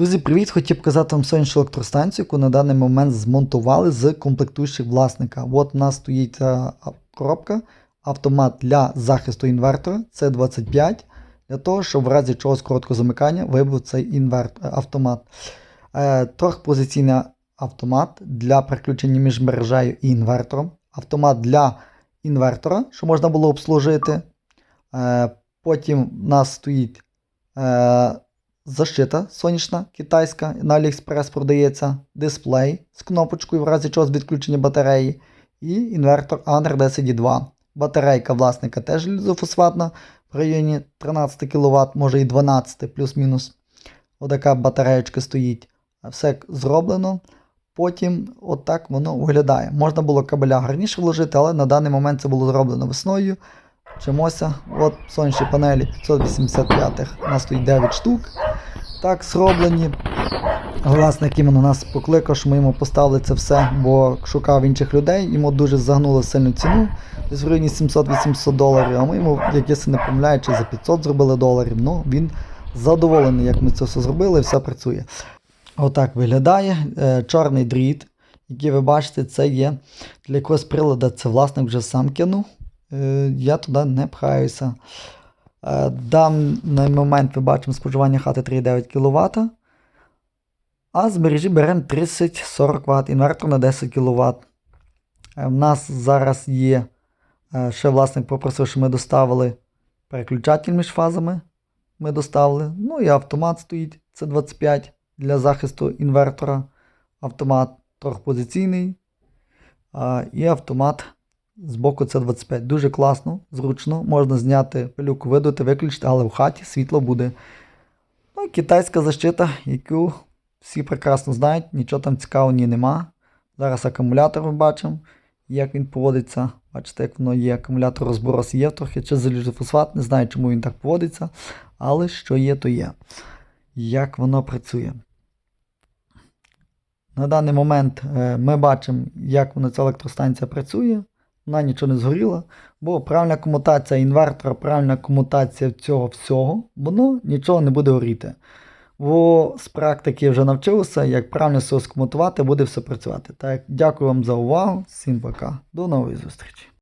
Друзі, привіт! Хотів показати вам сонячну електростанцію, яку на даний момент змонтували з комплектуючих власника. От у нас стоїть коробка, автомат для захисту інвертора, це 25 для того, щоб в разі чогось короткого замикання вибив цей інверт, автомат. Е, трьохпозиційний автомат для переключення між мережею і інвертором. Автомат для інвертора, що можна було обслужити. Е, потім у нас стоїть. Защита сонячна китайська на AliExpress продається, дисплей з кнопочкою в разі чого з відключення батареї, і інвертор Under 10.2. Батарейка власника теж лізофосфатна в районі 13 кВт, може і 12 плюс-мінус. Отака батареєчка стоїть. Все зроблено. Потім отак воно виглядає. Можна було кабеля гарніше вложити, але на даний момент це було зроблено весною. Вчимося. От сонячні панелі 585-х, у нас стоїть 9 штук. Так зроблені. Власник іменно нас покликав, що ми йому поставили це все, бо шукав інших людей, йому дуже загнуло сильну ціну, десь в районі 700-800 доларів, а ми йому, як я не помиляю, чи за 500 зробили доларів. Ну, він задоволений, як ми це все зробили, і все працює. Отак виглядає. Е, Чорний дріт, який ви бачите, це є для якогось приладу, це власник вже сам кинув. Е, Я туди не пхаюся. Е, Даний момент ми бачимо споживання хати 3,9 кВт. А з мережі беремо 30-40 Вт, інвертор на 10 кВт. У нас зараз є. е, Ще власник попросив, щоб ми доставили переключатель між фазами. Ми доставили. Ну і автомат стоїть. Це 25 для захисту інвертора. Автомат трьохпозиційний. І автомат з боку це 25. Дуже класно, зручно. Можна зняти пилюку, видути, виключити, але в хаті світло буде. Ну китайська защита, яку всі прекрасно знають, нічого там цікавого ні нема. Зараз акумулятор ми бачимо, як він поводиться. Бачите, як воно є. Акумулятор розборос є трохи, чи залізофосфат, не знаю, чому він так поводиться. Але що є, то є. Як воно працює. На даний момент е, ми бачимо, як вона ця електростанція працює. Вона нічого не згоріла, бо правильна комутація інвертора, правильна комутація цього всього, воно нічого не буде горіти. Бо з практики я вже навчився, як правильно все скомутувати, буде все працювати. Так, дякую вам за увагу. Всім пока. До нової зустрічі.